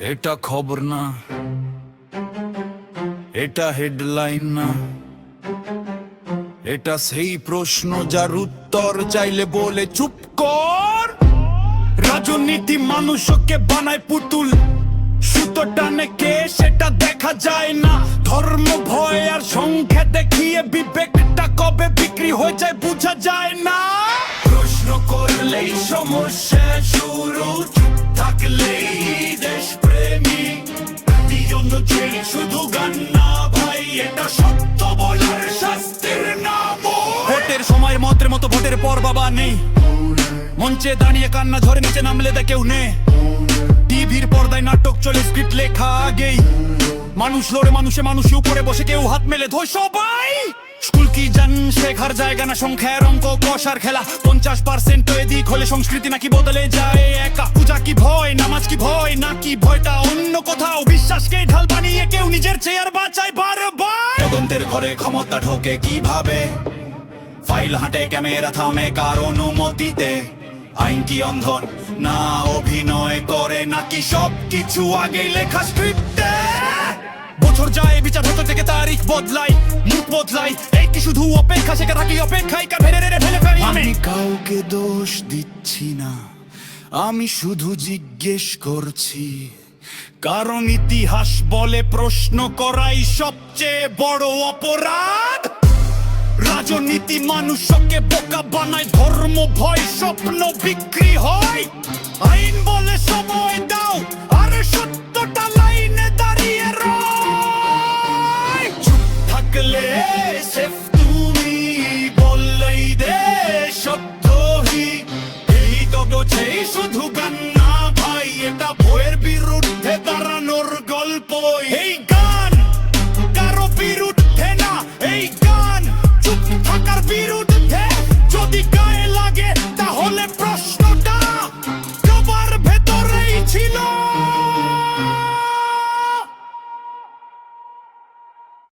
এটা খবর না। এটা হেডলাইন না। এটা সেই প্রশ্ন যার উত্তর চাইলে বলে চুপ কর। রাজনীতি মানুষকে বানায় পুতুল। সুতো টানে কে সেটা দেখা যায় না। ধর্ম, ভয় আর সংখ্যা দেখিয়ে বিবেকটা কবে বিক্রি হয়ে যায় বোঝা যায় না। প্রশ্ন করলেই সমস্যা শুরু। চুপ থাকলেই দেশ প্রেমী অনুযায়ী শুধু গান না ভাই, এটা সত্য বলার শাস্তির নাম ভোটের সময় মন্ত্রের মতো ভোটের পর বাবা নেই। মঞ্চে দাঁড়িয়ে কান্না ঝরে, নিচে নামলে দে কেউ নে টিভির পর্দায় নাটক চলে স্ক্রিপ্ট লেখা আগেই। মানুষ লড়ে, মানুষে মানুষে উপরে বসে, কেউ হাত মেলে ধোয় সবাই! শেখার জায়গা না সংখ্যার অঙ্ক, কষার খেলা। পঞ্চাশ পার্সেন্ট এদিক হলে সংস্কৃতি নাকি বদলে যায় একা। পূজা কি ভয়, নামাজ কি ভয়, নাকি ভয়টা অন্য কোথাও? বিশ্বাসকে ঢাল বানিয়ে কেউ নিজের চেয়ার বাঁচায় বারবার। তদন্তের ঘরে ক্ষমতা ঢোকে কীভাবে? ফাইল হাঁটে, ক্যামেরা থামে কার অনুমতিতে? আইন কি অন্ধন? না অভিনয় করে, নাকি সব কিছু আগে লেখা স্ক্রিপ্টে বছর যায়, বিচার হতে থেকে তারিখ বদলাই, মুখ বদলাই। এই কি শুধু অপেক্ষা? শেখা থাকি অপেক্ষায় কা ফেরে রে ফেলে ফেলি? আমি কাউকে দোষ দিচ্ছি না, আমি শুধু জিজ্ঞেস করছি, কারণ ইতিহাস বলে প্রশ্ন করাই সবচেয়ে বড় অপরাধ। রাজনীতি মানুষকে বোকা বানায়, ধর্ম ভয়, স্বপ্ন বিক্রি হয়। সেফ তুমি বললেই দে সত্যহি এই তো গোছে শুধু কান্না ভাই, এটা বইয়ের বিরুদ্ধে দাঁড়ানোর গল্প এই